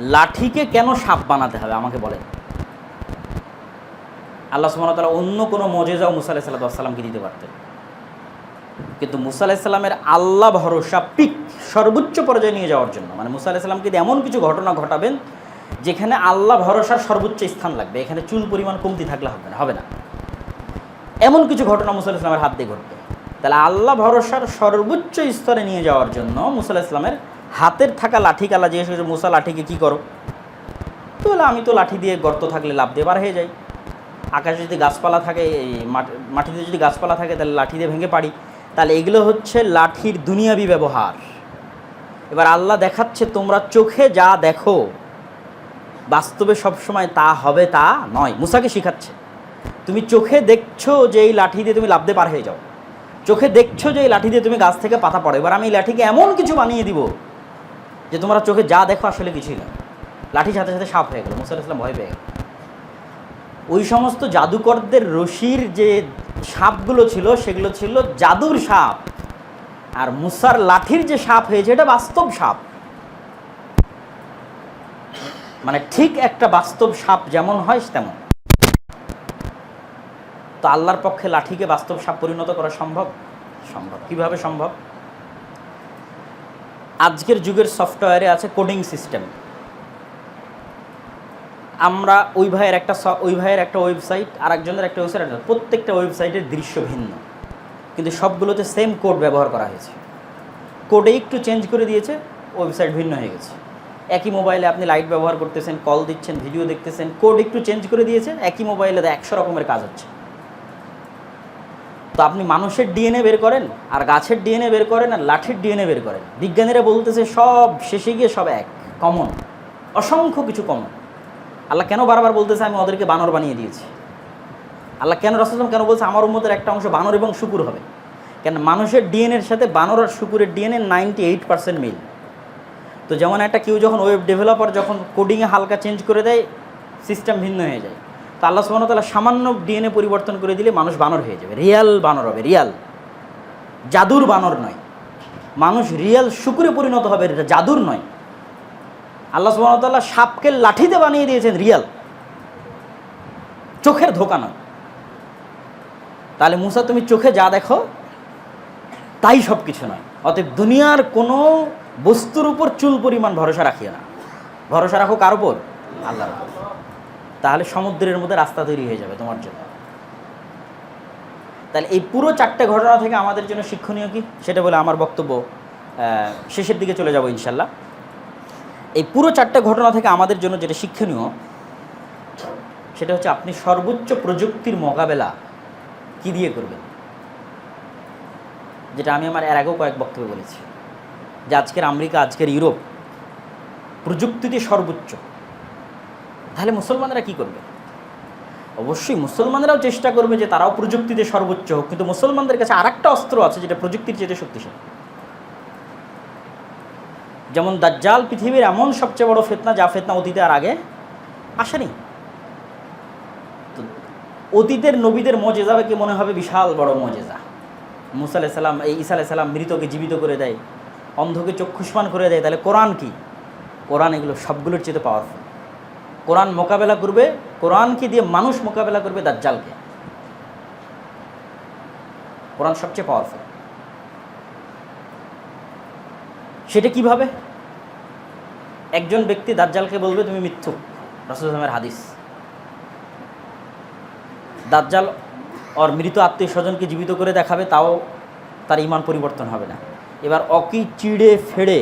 লাঠিকে কেন সাপ বানাতে হবে? আমাকে বলেন। আল্লাহ ওয়া তাআলা অন্য কোনো মজেজাও মুসা আলাইহিস সালামকে দিতে পারতেন। কিন্তু মুসা আলাইহিস সালামের আল্লাহ ভরসা পিক সর্বোচ্চ পর্যায়ে নিয়ে যাওয়ার জন্য। মানে মুসা আলাইহিস সালামকে এমন কিছু ঘটনা ঘটাবেন, যেখানে আল্লাহ ভরসার সর্বোচ্চ স্থান লাগবে, এখানে চুল পরিমাণ কমতি থাকলে হবে না হবে না। এমন কিছু ঘটনা মুসা আলাইহিস সালামের হাত দিয়ে ঘটবে। তাহলে আল্লাহ ভরসার সর্বোচ্চ স্তরে নিয়ে যাওয়ার জন্য মুসা আলাইহিস সালামের হাতের থাকা লাঠি কালা জিজ্ঞেস করেছে, মুসা, লাঠিকে কী করো? তো আমি তো লাঠি দিয়ে গর্ত থাকলে লাভ দিয়ে বার হয়ে যাই। আকাশে যদি গাছপালা থাকে মাটিতে যদি গাছপালা থাকে, তাহলে লাঠি দিয়ে ভেঙে পারি তাহলে এগুলো হচ্ছে লাঠির দুনিয়াবি ব্যবহার। এবার আল্লাহ দেখাচ্ছে, তোমরা চোখে যা দেখো, বাস্তবে সবসময় তা হবে, তা নয়। মুসাকে শিখাচ্ছে, তুমি চোখে দেখছ যে এই লাঠি দিয়ে তুমি লাভ দিয়ে পার হয়ে যাও। চোখে দেখছ যে এই লাঠি দিয়ে তুমি গাছ থেকে পাতা পড়ো। এবার আমি এই লাঠিকে এমন কিছু বানিয়ে দিব যে তোমরা চোখে যা দেখো আসলে কিছুই না। লাঠির সাথে সাথে সাপ হয়ে গেল, মুসা ইসলাম ভয় পেয়ে গেল। ওই সমস্ত জাদুকরদের রশির যে সাপগুলো ছিল, সেগুলো ছিল জাদুর সাপ। আর মুসার লাঠির যে সাপ হয়েছে, এটা বাস্তব সাপ। মানে ঠিক একটা বাস্তব সাপ যেমন হয়, তেমন। তো আল্লাহর পক্ষে লাঠিকে বাস্তব সাপ পরিণত করা সম্ভব? সম্ভব। কীভাবে সম্ভব? আজকের যুগের সফটওয়্যারে আছে কোডিং সিস্টেম আমরা ওই ভাইয়ের একটা ওই ভাইয়ের একটা ওয়েবসাইট আর একজনের একটা ওয়েবসাইট প্রত্যেকটা ওয়েবসাইটের দৃশ্য ভিন্ন। কিন্তু সবগুলোতে সেম কোড ব্যবহার করা হয়েছে। কোডে একটু চেঞ্জ করে দিয়েছে ওয়েবসাইট ভিন্ন হয়ে গেছে। একই মোবাইলে আপনি লাইট ব্যবহার করতেছেন কল দিচ্ছেন ভিডিও দেখতেছেন কোড একটু চেঞ্জ করে দিয়েছেন একই মোবাইলে একশো রকমের কাজ হচ্ছে। তো আপনি মানুষের ডিএনএ বের করেন, আর গাছের ডিএনএ বের করেন, আর লাঠির ডিএনএ বের করেন। বিজ্ঞানীরা বলতেছে সব শেষে গিয়ে সব এক কমন অসংখ্য কিছু কমন আল্লাহ কেন বারবার বলতেছে, আমি ওদেরকে বানর বানিয়ে দিয়েছি আল্লাহ কেন রসলাম কেন বলছে, আমার উম্মতের একটা অংশ বানর এবং শুকুর হবে কেন মানুষের ডিএনএর সাথে বানর আর শুকুরের ডিএনএ নাইনটি এইট পার্সেন্ট মিল। তো যেমন একটা কেউ যখন ওয়েব ডেভেলপার যখন কোডিংয়ে হালকা চেঞ্জ করে দেয় সিস্টেম ভিন্ন হয়ে যায়। তো আল্লাহ সুবাহ তালা সামান্য ডিএনএ পরিবর্তন করে দিলে মানুষ বানর হয়ে যাবে। রিয়াল বানর হবে, রিয়াল। জাদুর বানর নয়। মানুষ রিয়াল শুকুরে পরিণত হবে, এটা জাদুর নয়। আল্লাহ সুবাহতাল্লাহ সাপকে লাঠিতে বানিয়ে দিয়েছেন, রিয়াল। চোখের ধোকা নয়। তাহলে মুসা, তুমি চোখে যা দেখো, তাই সব কিছু নয়। অতএব দুনিয়ার কোনো বস্তুর উপর চুল পরিমাণ ভরসা রাখিও না। ভরসা রাখো কার উপর? আল্লাহর উপর। তাহলে সমুদ্রের মধ্যে রাস্তা তৈরি হয়ে যাবে তোমার জন্য। তাহলে এই পুরো চারটে ঘটনা থেকে আমাদের জন্য শিক্ষণীয় কি? সেটা বলে আমার বক্তব্য শেষের দিকে চলে যাব ইনশাল্লাহ। এই পুরো চারটে ঘটনা থেকে আমাদের জন্য যেটা শিক্ষণীয়, সেটা হচ্ছে আপনি সর্বোচ্চ প্রযুক্তির মোকাবেলা কি দিয়ে করবেন? যেটা আমি আমার এর আগেও কয়েক বক্তব্যে বলেছি। যে আজকের আমেরিকা, আজকের ইউরোপ প্রযুক্তিতে সর্বোচ্চ। তাহলে মুসলমানরা কি করবে? অবশ্যই মুসলমানরাও চেষ্টা করবে যে তারাও প্রযুক্তিতে সর্বোচ্চ হোক, কিন্তু মুসলমানদের কাছে আর অস্ত্র আছে যেটা প্রযুক্তির চেয়ে শক্তিশালী। যেমন দাজ্জাল পৃথিবীর এমন সবচেয়ে বড় ফেতনা, যা ফেতনা অতীতে আর আগে আসেনি। অতীতের নবীদের মজেজাবে কি মনে হবে? বিশাল বড় মজেজা। মুসা আলাইসাল্লাম এই ঈসা আলাইসাল্লাম মৃতকে জীবিত করে দেয়, অন্ধকে চক্ষুষ্মান করে দেয়। তাহলে কোরআন কি? কোরআন এগুলো সবগুলোর চেয়ে পাওয়ারফুল কোরআন মোকাবেলা করবে, কোরআনকে দিয়ে মানুষ মোকাবেলা করবে দাজ্জালকে। কোরআন সবচেয়ে পাওয়ারফুল সেটা কীভাবে? একজন ব্যক্তি দাজ্জালকে বলবে, তুমি মিথ্যুক, রসুল ইসলামের হাদিস। দাজ্জাল ওর মৃত আত্মীয় স্বজনকে জীবিত করে দেখাবে, তাও তার ইমান পরিবর্তন হবে না। এবার অকি চিড়ে ফেড়ে,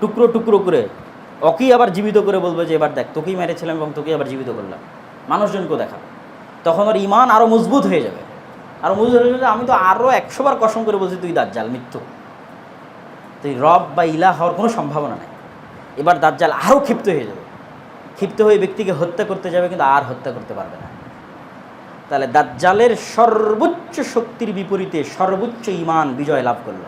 টুকরো টুকরো করে অকি আবার জীবিত করে বলবে যে, এবার দেখ, তোকেই মেরেছিলাম এবং তোকেই আবার জীবিত করলাম। মানুষজনকেও দেখাবে তখন ওর ইমান আরও মজবুত হয়ে যাবে। আরও মজবুত হয়ে যাবে, আমি তো আরও একশোবার কসম করে বলছি, তুই দাজ্জাল, মৃত্যু। তুই রব বা ইলা হওয়ার কোনো সম্ভাবনা নেই। এবার দাজ্জাল আরও ক্ষিপ্ত হয়ে যাবে। ক্ষিপ্ত হয়ে ব্যক্তিকে হত্যা করতে যাবে, কিন্তু আর হত্যা করতে পারবে না। তাহলে দাজ্জালের সর্বোচ্চ শক্তির বিপরীতে সর্বোচ্চ ইমান বিজয় লাভ করল।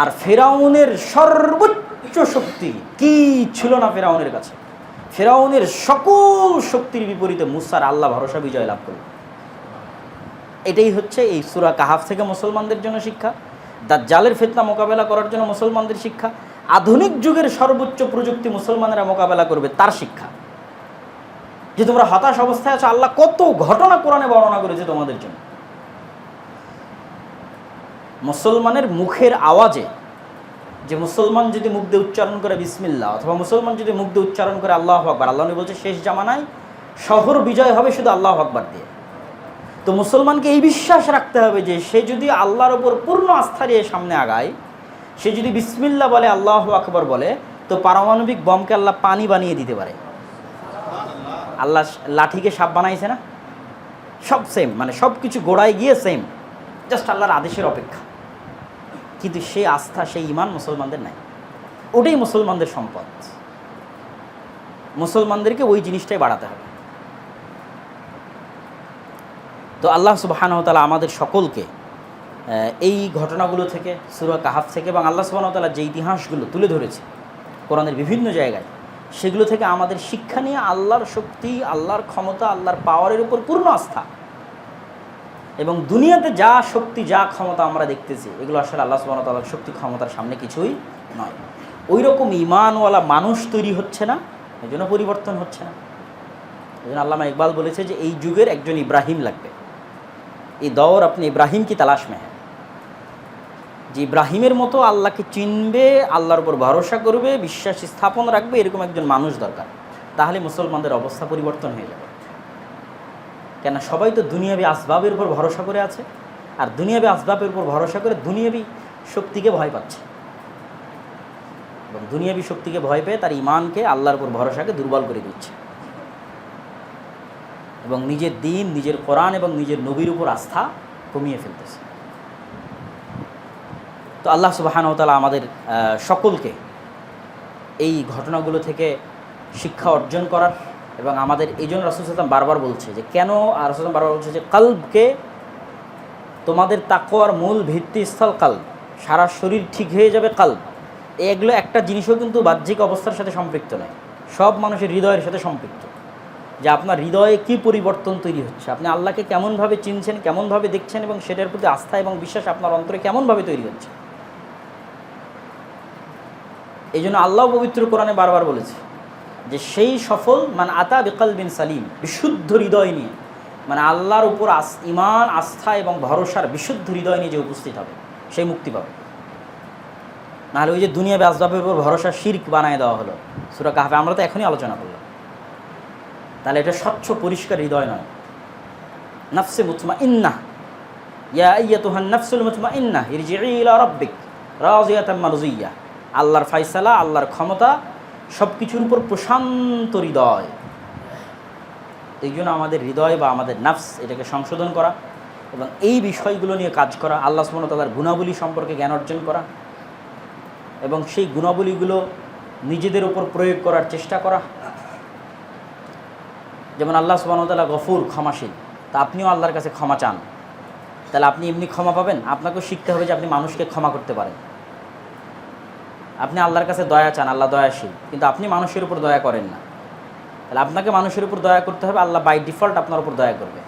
আর ফেরাউনের সর্বোচ্চ শক্তি কি ছিল না ফেরাউনের কাছে? ফেরাউনের সকল শক্তির বিপরীতে মুসার আল্লাহ ভরসা বিজয় লাভ করল এটাই হচ্ছে এই সুরা কাহাফ থেকে মুসলমানদের জন্য শিক্ষা, দাজ্জালের ফেতনা মোকাবেলা করার জন্য মুসলমানদের শিক্ষা, আধুনিক যুগের সর্বোচ্চ প্রযুক্তি মুসলমানেরা মোকাবেলা করবে তার শিক্ষা। যে তোমরা হতাশ অবস্থায় আছো, আল্লাহ কত ঘটনা কোরআনে বর্ণনা করেছে তোমাদের জন্য। মুসলমানের মুখের আওয়াজে যে মুসলমান যদি মুখ দিয়ে উচ্চারণ করে বিসমিল্লা অথবা মুসলমান যদি মুখ দিয়ে উচ্চারণ করে আল্লাহ আকবর, আল্লাহ বলছে শেষ জামানায় শহর বিজয় হবে শুধু আল্লাহ আকবর দিয়ে। তো মুসলমানকে এই বিশ্বাস রাখতে হবে যে সে যদি আল্লাহর ওপর পূর্ণ আস্থা দিয়ে সামনে আগায়, সে যদি বিসমিল্লা বলে, আল্লাহ আকবর বলে, তো পারমাণবিক বমকে আল্লাহ পানি বানিয়ে দিতে পারে। আল্লাহ লাঠিকে সাপ বানাইছে না? সব সেম মানে সব কিছু গোড়ায় গিয়ে সেম জাস্ট আল্লাহর আদেশের অপেক্ষা। কিন্তু সেই আস্থা, সেই ইমান মুসলমানদের নাই। ওটাই মুসলমানদের সম্পদ। মুসলমানদেরকে ওই জিনিসটাই বাড়াতে হবে। তো আল্লাহ সুবাহানতালা আমাদের সকলকে এই ঘটনাগুলো থেকে, সুরা কাহাফ থেকে এবং আল্লাহ সুবাহতালা যে ইতিহাসগুলো তুলে ধরেছে, কোরআনের বিভিন্ন জায়গায়, সেগুলো থেকে আমাদের শিক্ষা নিয়ে আল্লাহর শক্তি, আল্লাহর ক্ষমতা, আল্লাহর পাওয়ারের উপর পূর্ণ আস্থা। এবং দুনিয়াতে যা শক্তি, যা ক্ষমতা আমরা দেখতেছি, এগুলো আসলে আল্লাহ সুবাহ তাল্লাহর শক্তি, ক্ষমতার সামনে কিছুই নয়। ওই রকম ইমানওয়ালা মানুষ তৈরি হচ্ছে না এই জন্য পরিবর্তন হচ্ছে না। এই জন্য আল্লামা ইকবাল বলেছে যে, এই যুগের একজন ইব্রাহিম লাগবে। এই দৌর আপনি ইব্রাহিম কি তালাশ है যে ইব্রাহিমের মতো আল্লাহকে চিনবে, আল্লাহর উপর ভরসা করবে, বিশ্বাস স্থাপন রাখবে, এরকম একজন মানুষ দরকার। তাহলে মুসলমানদের অবস্থা পরিবর্তন হয়ে যাবে। কেন সবাই তো দুনিয়াবি আসবাবের উপর ভরসা করে আছে, আর দুনিয়াবি আসবাবের উপর ভরসা করে দুনিয়াবি শক্তিকে ভয় পাচ্ছে। এবং দুনিয়াবি শক্তিকে ভয় পেয়ে তার ইমানকে আল্লাহর উপর ভরসাকে দুর্বল করে দিচ্ছে। এবং নিজের দিন, নিজের কোরআন এবং নিজের নবীর উপর আস্থা কমিয়ে ফেলতেছে। তো আল্লাহ সুবাহানতালা আমাদের সকলকে এই ঘটনাগুলো থেকে শিক্ষা অর্জন করার এবং আমাদের এই জন্য রসুলাম বারবার বলছে যে, কেন আর রসুলাম বারবার বলছে যে, কাল্বকে তোমাদের তাকোয়ার মূল ভিত্তিস্থল কাল্ব, সারা শরীর ঠিক হয়ে যাবে কাল্ব। এগুলো একটা জিনিসও কিন্তু বাহ্যিক অবস্থার সাথে সম্পৃক্ত নয়, সব মানুষের হৃদয়ের সাথে সম্পৃক্ত। যে আপনার হৃদয়ে কী পরিবর্তন তৈরি হচ্ছে, আপনি আল্লাহকে কেমনভাবে চিনছেন, কেমনভাবে দেখছেন এবং সেটার প্রতি আস্থা এবং বিশ্বাস আপনার অন্তরে কেমনভাবে তৈরি হচ্ছে? এই জন্য আল্লাহ পবিত্র কোরআনে বারবার বলেছে যে সেই সফল মানে আতা বেকাল বিন সালিম, বিশুদ্ধ হৃদয় নিয়ে। মানে আল্লাহর উপর আস ইমান আস্থা এবং ভরসার বিশুদ্ধ হৃদয় নিয়ে যে উপস্থিত হবে, সেই মুক্তি পাবে। নাহলে ওই যে দুনিয়া আসবাবের উপর ভরসা শির্ক বানায় দেওয়া হলো। সুরা কাহাবে আমরা তো এখনই আলোচনা করলাম। তাহলে এটা স্বচ্ছ, পরিষ্কার হৃদয় নয়। নফসে মুতমা ইন্না ইয়া আইয়াতুহান নফসুল মুতমা ইন্না ইরজিই ইলা রাব্বিক, রাজিয়াতাম মারজিয়া আল্লাহর ফাইসালা, আল্লাহর ক্ষমতা সব কিছুর উপর প্রশান্ত হৃদয়। এই জন্য আমাদের হৃদয় বা আমাদের নাফস এটাকে সংশোধন করা এবং এই বিষয়গুলো নিয়ে কাজ করা, আল্লাহ সুমনতালার গুণাবলী সম্পর্কে জ্ঞান অর্জন করা এবং সেই গুণাবলীগুলো নিজেদের উপর প্রয়োগ করার চেষ্টা করা। যেমন আল্লাহ সুবাহতাল্লাহ গফুর, ক্ষমাশীল। তা আপনিও আল্লাহর কাছে ক্ষমা চান। তাহলে আপনি এমনি ক্ষমা পাবেন? আপনাকেও শিখতে হবে যে আপনি মানুষকে ক্ষমা করতে পারেন। আপনি আল্লাহর কাছে দয়া চান, আল্লাহ দয়াশীল। কিন্তু আপনি মানুষের উপর দয়া করেন না। তাহলে আপনাকে মানুষের উপর দয়া করতে হবে, আল্লাহ বাই ডিফল্ট আপনার উপর দয়া করবে।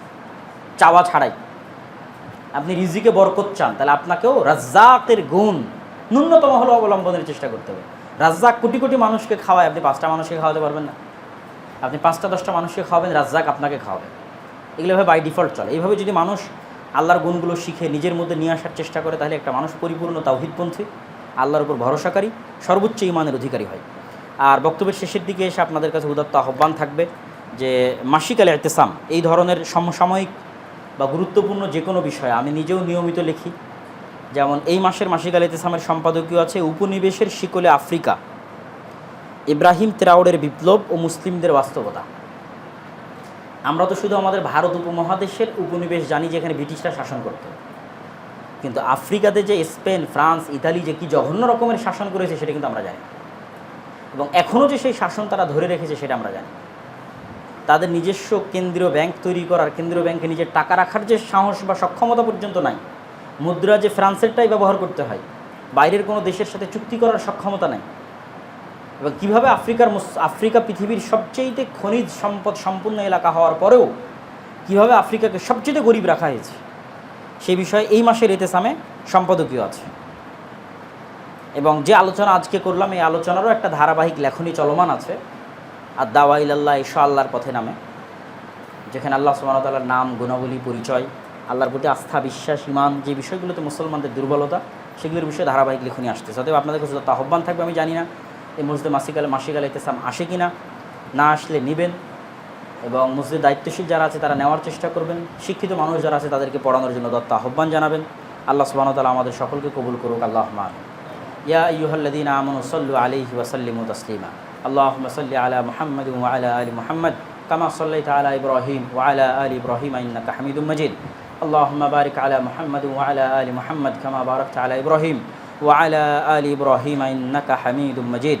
চাওয়া ছাড়াই। আপনি রিজিকে বরকত চান, তাহলে আপনাকেও রাজ্জাকের গুণ ন্যূনতম হলো অবলম্বনের চেষ্টা করতে হবে। রাজ্জাক কোটি কোটি মানুষকে খাওয়ায়, আপনি পাঁচটা মানুষকে খাওয়াতে পারবেন না। আপনি পাঁচটা, দশটা মানুষকে খাওয়াবেন, রাজ্জাক আপনাকে খাওয়াবে। এগুলোভাবে বাই ডিফল্ট চলে। এইভাবে যদি মানুষ আল্লাহর গুণগুলো শিখে নিজের মধ্যে নিয়ে আসার চেষ্টা করে, তাহলে একটা মানুষ পরিপূর্ণ তাওহিদপন্থী আল্লাহর উপর ভরসাকারী, সর্বোচ্চ ইমানের অধিকারী হয়। আর বক্তব্যের শেষের দিকে এসে আপনাদের কাছে উদাত্ত আহ্বান থাকবে যে মাসিক আল এতেসাম এই ধরনের সমসাময়িক বা গুরুত্বপূর্ণ যে কোনো বিষয়ে আমি নিজেও নিয়মিত লিখি। যেমন, এই মাসের মাসিক আল এতেসামের সম্পাদকীয় আছে উপনিবেশের শিকলে আফ্রিকা, ইব্রাহিম তেরাউডের বিপ্লব ও মুসলিমদের বাস্তবতা। আমরা তো শুধু আমাদের ভারত উপমহাদেশের উপনিবেশ জানি যেখানে ব্রিটিশরা শাসন করত। কিন্তু আফ্রিকাতে যে স্পেন, ফ্রান্স, ইতালি যে কি জঘন্য রকমের শাসন করেছে সেটা কিন্তু আমরা জানি এবং এখনও যে সেই শাসন তারা ধরে রেখেছে সেটা আমরা জানি তাদের নিজস্ব কেন্দ্রীয় ব্যাংক তৈরি করার, কেন্দ্রীয় ব্যাংকে নিজের টাকা রাখার যে সাহস বা সক্ষমতা পর্যন্ত নাই, মুদ্রা যে ফ্রান্সেরটাই ব্যবহার করতে হয়, বাইরের কোনো দেশের সাথে চুক্তি করার সক্ষমতা নাই। এবং কীভাবে আফ্রিকার আফ্রিকা পৃথিবীর সবচেয়েতে খনিজ সম্পদ সম্পূর্ণ এলাকা হওয়ার পরেও কীভাবে আফ্রিকাকে সবচেয়ে গরিব রাখা হয়েছে সেই বিষয়ে এই মাসের এতেসামে সম্পাদকীয় আছে। এবং যে আলোচনা আজকে করলাম, এই আলোচনারও একটা ধারাবাহিক লেখনী চলমান আছে আর দাওয়া ইল্লাহ ঈশা আল্লাহর পথে নামে, যেখানে আল্লাহ সুবাহতাল্লাহর নাম, গুণাবলী, পরিচয়, আল্লাহর প্রতি আস্থা, বিশ্বাস ইমান যে বিষয়গুলোতে মুসলমানদের দুর্বলতা, সেগুলোর বিষয়ে ধারাবাহিক লেখনী আসতেছে। অতএব আপনাদের কাছে আহ্বান থাকবে, আমি জানি না, এই মসজিদে মাসিকালে মাসিকালে ইতেসাম আসে কি না না আসলে নেবেন। এবং মসজিদের দায়িত্বশীল যারা আছে তারা নেওয়ার চেষ্টা করবেন শিক্ষিত মানুষ যারা আছে তাদেরকে পড়ানোর জন্য দত্ত আহ্বান জানাবেন আল্লাহ সুবাহতাল্লাহ আমাদের সকলকে কবুল করুক আল্লাহ মান ইয়া ইয়ুহাল্লাদিন আমন সল্লু আলিহি ওয়াসাল্লিম তসলিমা আল্লাহ সাল্লি আলা মুহাম্মদ ওয়ালা আলী মুহাম্মদ كما صليت على إبراهيم وعلى آل إبراهيم إنك حميد مجيد اللهم بارك على محمد وعلى آل محمد كما باركت على إبراهيم وعلى آل إبراهيم إنك حميد مجيد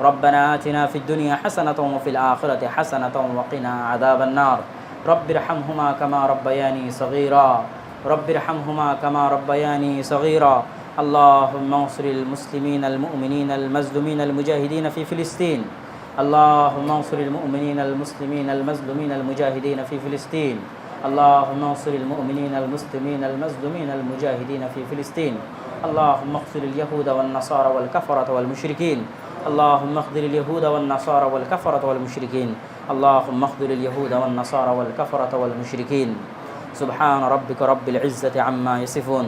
ربنا آتنا في الدنيا حسنة وفي الآخرة حسنة وقنا عذاب النار. رب ارحمهما كما ربياني صغيرا. رب ارحمهما كما ربياني صغيرا. اللهم انصر المسلمين المؤمنين المظلومين المجاهدين في فلسطين. اللهم انصر المؤمنين المسلمين المظلومين المجاهدين في فلسطين. اللهم انصر المؤمنين المسلمين المظلومين المجاهدين في فلسطين. اللهم اغفر اليهود والنصارى والكفرة والمشركين. اللهم اخذل اليهود والنصارى والكفرة والمشركين. اللهم اخذل اليهود والنصارى والكفرة والمشركين. سبحان ربك رب العزة عما يصفون.